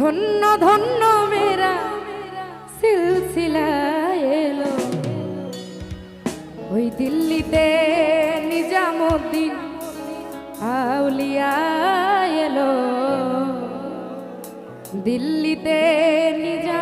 ধন্য ধন্য মেরা সিলসিলা এলো। ওই দিল্লিতে নিজামুদ্দিন আউলিয়া এলো। দিল্লিতে নিজাম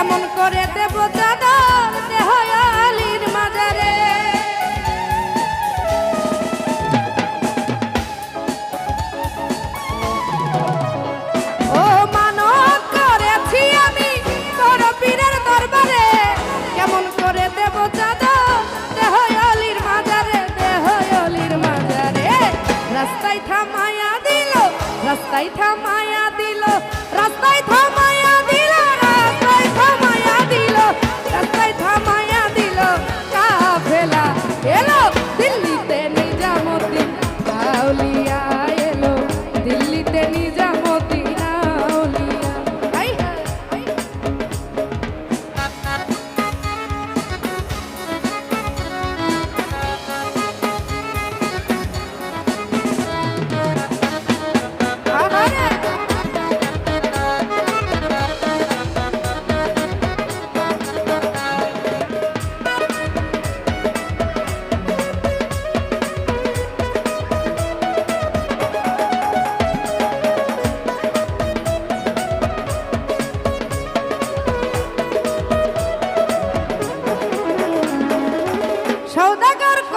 কেমন করে দেব চাদর দেহ আলির মাজারে? ও আমি কেমন করে দেব মাজারে, দেহ মাজারে। রাস্তায় থামায়া দিল, রাস্তায় থামায়া দিল, রাস্তায় থামায়া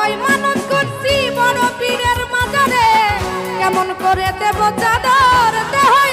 কই মানত করছি বড় পীরের মাজারে। কেমন করে দেব চাদর? দেহ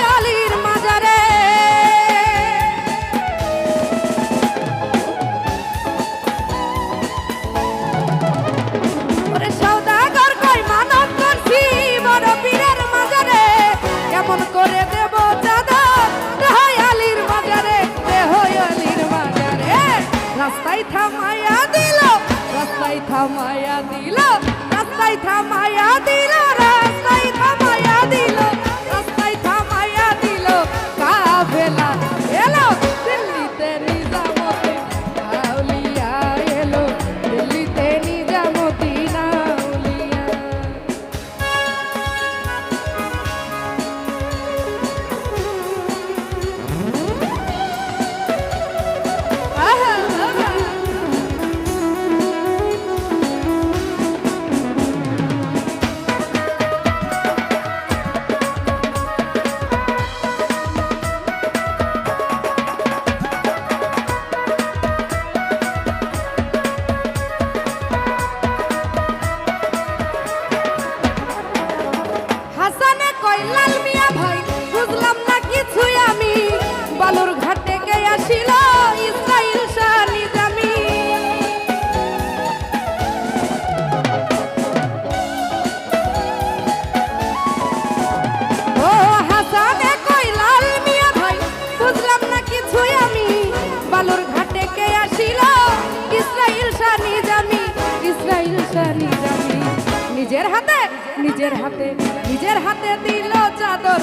নিজের হাতে নিজের হাতে দিল চাদর।